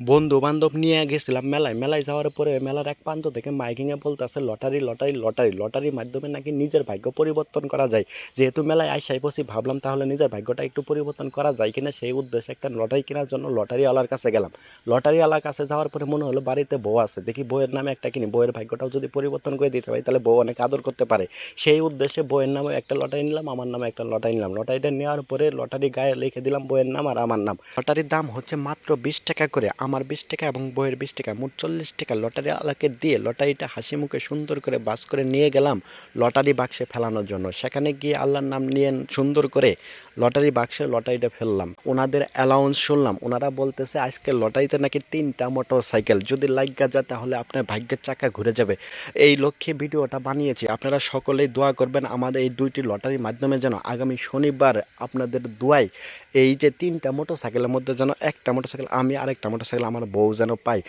বন্ধু বান্ধব নিয়ে গেছিলাম মেলায়। মেলায় যাওয়ার পরে মেলার এক প্রান্ত থেকে মাইকিংয়ে বলতেছে, লটারি লটারি লটারি। লটারির মাধ্যমে নাকি নিজের ভাগ্য পরিবর্তন করা যায়। যেহেতু মেলায় আইসাই বসি, ভাবলাম তাহলে নিজের ভাগ্যটা একটু পরিবর্তন করা যায় কিনা। সেই উদ্দেশ্যে একটা লটারি কেনার জন্য লটারিওয়ালার কাছে গেলাম। লটারিওয়ালার কাছে যাওয়ার পরে মনে হলো, বাড়িতে বউ আছে, দেখি বউয়ের নামে একটা কিনি। বউয়ের ভাগ্যটাও যদি পরিবর্তন করে দিতে পারি, তাহলে বউ অনেক আদর করতে পারে। সেই উদ্দেশ্যে বউয়ের নামে একটা লটারি নিলাম, আমার নামে একটা লটারি নিলাম। লটারিটা নেওয়ার পরে লটারি গায়ে লিখে দিলাম, বউয়ের নাম আর আমার নাম। লটারির দাম হচ্ছে মাত্র বিশ টাকা করে। আমার বিশ টাকা এবং বইয়ের বিশ টাকা, মোট চল্লিশ টাকা লটারি আলাকে দিয়ে লটারিটা হাসি মুখে সুন্দর করে বাস করে নিয়ে গেলাম লটারি বাক্সে ফেলানোর জন্য। সেখানে গিয়ে আল্লাহর নাম নিয়ে সুন্দর করে লটারি বাক্সে লটারিটা ফেললাম। ওনাদের অ্যালাউন্স শুনলাম। ওনারা বলতেছে আজকে লটারিতে নাকি তিনটা মোটর সাইকেল যদি লাইগা যায়, তাহলে আপনার ভাগ্যের চাকা ঘুরে যাবে। এই লক্ষ্যে ভিডিওটা বানিয়েছি। আপনারা সকলেই দোয়া করবেন, আমাদের এই দুইটি লটারির মাধ্যমে যেন আগামী শনিবার আপনাদের দোয়ায় এই যে তিনটা মোটর সাইকেলের মধ্যে যেন একটা মোটর সাইকেল আমি আরেকটা মোটর সাইকেল আমার বউ যেন পাই